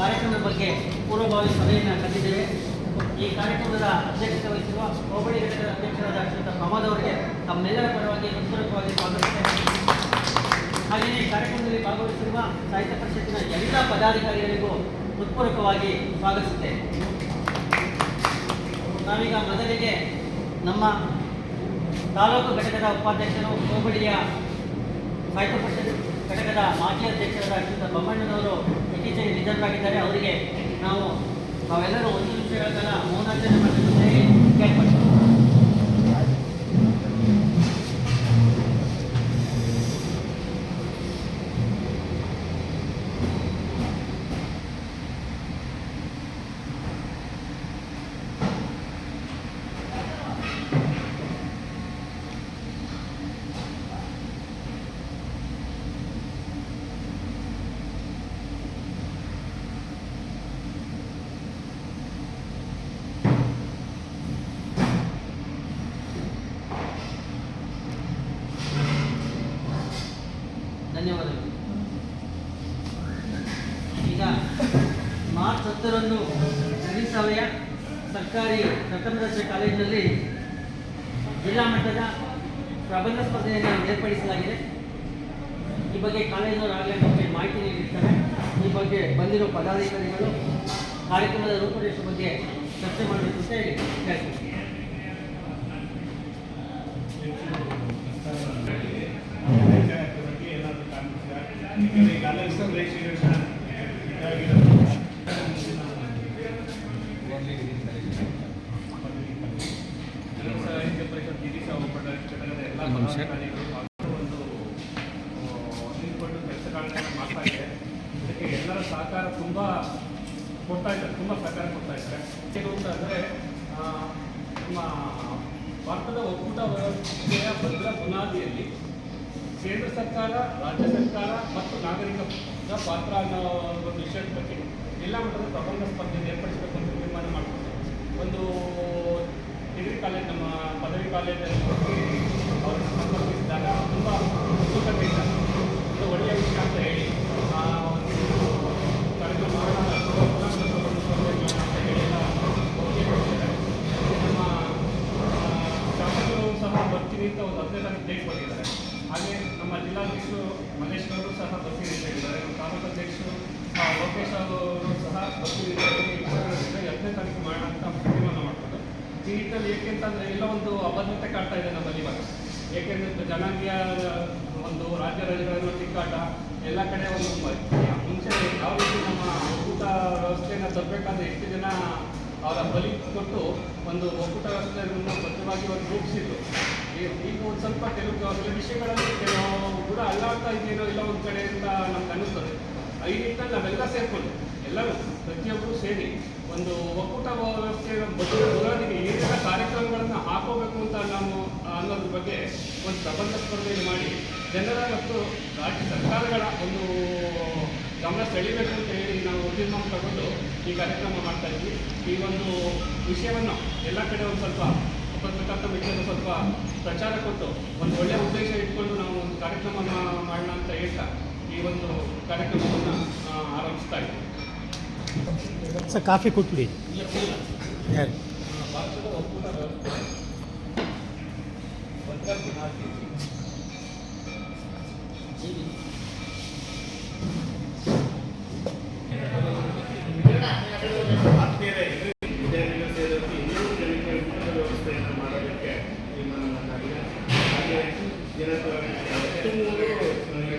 ಕಾರ್ಯಕ್ರಮದ ಬಗ್ಗೆ ಪೂರ್ವಭಾವಿ ಸಭೆಯನ್ನು ಕರೆದಿದ್ದೇವೆ ಈ ಕಾರ್ಯಕ್ರಮದ ಅಧ್ಯಕ್ಷತೆ ವಹಿಸಿರುವ ಹೋಬಳಿ ಘಟಕದ ಅಧ್ಯಕ್ಷರಾದ ಶ್ರೀತ ಪ್ರಮಾದ್ ಅವರಿಗೆ ತಮ್ಮೆಲ್ಲರ ಪರವಾಗಿ ಹೃತ್ಪೂರ್ವಕವಾಗಿ ಸ್ವಾಗತಿಸುತ್ತೇವೆ ಹಾಗೆಯೇ ಕಾರ್ಯಕ್ರಮದಲ್ಲಿ ಭಾಗವಹಿಸಿರುವ ಸಾಹಿತ್ಯ ಪರಿಷತ್ತಿನ ಎಲ್ಲ ಪದಾಧಿಕಾರಿಗಳಿಗೂ ಹೃತ್ಪೂರ್ವಕವಾಗಿ ಸ್ವಾಗತಿಸುತ್ತೇನೆ ನಾವೀಗ ಮೊದಲಿಗೆ ನಮ್ಮ ತಾಲೂಕು ಘಟಕದ ಉಪಾಧ್ಯಕ್ಷರು ಹೋಬಳಿಯ ಸಾಹಿತ್ಯ ಪರಿಷತ್ ಘಟಕದ ಮಾಜಿ ಅಧ್ಯಕ್ಷರಾದ ಶ್ರೀಯುತ ಬೊಮ್ಮಣ್ಣನವರು ಇತ್ತೀಚೆಗೆ ನಿಧನರಾಗಿದ್ದಾರೆ. ಅವರಿಗೆ ನಾವು ನಾವೆಲ್ಲರೂ ಒಂದು ನಿಮಿಷಗಳ ಕಾಲ ಮೌನಾಚರಣೆ ಮಾಡಬೇಕು ಅಂತ ಹೇಳಿ ಕೇಳ್ಕೊಳ್ತೀವಿ ಧನ್ಯವಾದಗಳು. ಈಗ ಮಾರ್ಚ್ ಹತ್ತರಂದು ನಗರಸಭೆಯ ಸರ್ಕಾರಿ ಪ್ರಥಮ ಕಾಲೇಜಿನಲ್ಲಿ ಜಿಲ್ಲಾ ಮಟ್ಟದ ಪ್ರಬಂಧ ಸ್ಪರ್ಧೆಯನ್ನು ಏರ್ಪಡಿಸಲಾಗಿದೆ. ಈ ಬಗ್ಗೆ ಕಾಲೇಜಿನವರು ಆಗಲೇ ನಮಗೆ ಮಾಹಿತಿ ನೀಡಿರ್ತಾರೆ. ಈ ಬಗ್ಗೆ ಬಂದಿರೋ ಪದಾಧಿಕಾರಿಗಳು ಕಾರ್ಯಕ್ರಮದ ರೂಪುರೇಷೆ ಬಗ್ಗೆ ಚರ್ಚೆ ಮಾಡಬೇಕು ಅಂತ ಹೇಳಿ ಹೇಳ್ತೀನಿ ಎಲ್ಲರ ಸಹಕಾರ ತುಂಬ ಕೊಡ್ತಾ ತುಂಬ ಸಹಕಾರ ಕೊಡ್ತಾ ಇದ್ದಾರೆ ಏನು ಅಂತಂದರೆ ನಮ್ಮ ಭಾರತದ ಒಕ್ಕೂಟ ವ್ಯವಸ್ಥೆಯ ಭದ್ರ ಬುನಾದಿಯಲ್ಲಿ ಕೇಂದ್ರ ಸರ್ಕಾರ, ರಾಜ್ಯ ಸರ್ಕಾರ ಮತ್ತು ನಾಗರಿಕ ಪಾತ್ರ ಅನ್ನೋ ಒಂದು ವಿಷಯದ ಬಗ್ಗೆ ಎಲ್ಲ ಮಟ್ಟದ ಪ್ರಬಂಧ ಸ್ಪರ್ಧೆಯನ್ನು ಏರ್ಪಡಿಸಬೇಕು ಅಂತ ತೀರ್ಮಾನ ಮಾಡಿಕೊಂಡೆ ಒಂದು ಡಿಗ್ರಿ ಕಾಲೇಜ್, ನಮ್ಮ ಪದವಿ ಕಾಲೇಜಲ್ಲಿ ಅವರು ಸಂಪರ್ಕಿಸಿದಾಗ ತುಂಬ ಉತ್ಸುಕತೆ ಇದೆ. ಒಳ್ಳೆಯ ವಿಷಯ ಅಂತ ಹೇಳಿ, ಆ ಒಂದು. ನಮ್ಮ ಶಾಸಕರು ಸಹ ಅಂತ ಒಂದು ಹದಿನೈದು ಡೇಟ್ ಕೊಟ್ಟಿದ್ದಾರೆ ಲೋಕೇಶ್ ಅವರು ಸಹ ಹದಿನೈದು ಮಾಡೋಣ ಅಂತ ತೀರ್ಮಾನ ಮಾಡ್ಕೊಂಡು ಈ ನಿಟ್ಟಿನಲ್ಲಿ ಏಕೆಂತಂದ್ರೆ ಎಲ್ಲ ಒಂದು ಅಭದ್ರತೆ ಕಾಡ್ತಾ ಇದೆ ನಮ್ಮಲ್ಲಿ ಇವಾಗ. ಏಕೆಂದ್ರೆ ಜನಾಂಗೀಯ, ಒಂದು ರಾಜ್ಯ ರಾಜ್ಯಗಳನ್ನು ತಿಕ್ಕಾಟ ಎಲ್ಲ ಕಡೆ ಒಂದು ಮುಂಚೆ ಯಾವ ರೀತಿ ನಮ್ಮ ಒಕ್ಕೂಟ ವ್ಯವಸ್ಥೆಯನ್ನು ತರಬೇಕಾದ್ರೆ ಎಷ್ಟು ಜನ ಅವರ ಬಲಿ ಕೊಟ್ಟು ಒಂದು ಒಕ್ಕೂಟ ವ್ಯವಸ್ಥೆಯನ್ನು ಸ್ವಚ್ಛವಾಗಿ ಒಂದು ರೂಪಿಸಿದ್ರು. ಈಗ ಒಂದು ಸ್ವಲ್ಪ ಕೆಲವು ಕೆಲವು ವಿಷಯಗಳಲ್ಲಿ ಕೆಲವು ಕೂಡ ಅಲ್ಲಾಡ್ತಾ ಇದೆಯೋ ಇಲ್ಲ ಒಂದು ಕಡೆಯಿಂದ ನಮ್ಗೆ ಅನ್ನಿಸ್ತದೆ. ಈ ನಾವೆಲ್ಲ ಸೇರ್ಕೊಂಡು ಎಲ್ಲರೂ ಪ್ರತಿಯೊಬ್ಬರು ಸೇರಿ ಒಂದು ಒಕ್ಕೂಟ ವ್ಯವಸ್ಥೆಯ ಬಗ್ಗೆ ಬುನಾದಿಗೆ ಏನೆಲ್ಲ ಕಾರ್ಯಕ್ರಮಗಳನ್ನು ಹಾಕೋಬೇಕು ಅಂತ ನಾವು ಅನ್ನೋದ್ರ ಬಗ್ಗೆ ಒಂದು ಪ್ರಬಂಧ ಸ್ಪರ್ಧೆಯನ್ನು ಮಾಡಿ ಜನರ ಮತ್ತು ರಾಜ್ಯ ಸರ್ಕಾರಗಳ ಒಂದು ಗಮನ ಸೆಳೀಬೇಕು ಅಂತ ಹೇಳಿ ನಾವು ತೀರ್ಮಾನ ತಗೊಂಡು ಈ ಕಾರ್ಯಕ್ರಮ ಮಾಡ್ತಾ ಇದ್ವಿ. ಈ ಒಂದು ವಿಷಯವನ್ನು ಎಲ್ಲ ಕಡೆ ಒಂದು ಸ್ವಲ್ಪ ಪತ್ರಕರ್ತ ವಿಷಯದ ಸ್ವಲ್ಪ ಪ್ರಚಾರ ಕೊಟ್ಟು ಒಂದು ಒಳ್ಳೆಯ ಉದ್ದೇಶ ಇಟ್ಕೊಂಡು ನಾವು ಒಂದು ಕಾರ್ಯಕ್ರಮ ಮಾಡೋಣ ಅಂತ ಹೇಳ್ತಾ ಈ ಒಂದು ಕಾರ್ಯಕ್ರಮವನ್ನು ಆ, ಆರಂಭಿಸ್ತಾ ಇದ್ದೀವಿ ಸರ್ ಕಾಫಿ ಕೊಟ್ಬಿಡಿ ಯಾರು ಭಾರತದ ಒಕ್ಕೂಟ ವ್ಯವಸ್ಥೆ ಭದ್ರ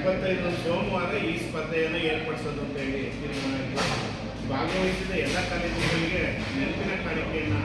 ಇಪ್ಪತ್ತೈದು ಸೋಮವಾರ ಈ ಸ್ಪರ್ಧೆಯನ್ನು ಏರ್ಪಡಿಸೋದು ಅಂತ ಹೇಳಿ ತೀರ್ಮಾನ ಭಾಗವಹಿಸಿದ ಎಲ್ಲ ಕಾಲೇಜುಗಳಿಗೆ ನೆನಪಿನ ಕಾಣಿಕೆಯನ್ನು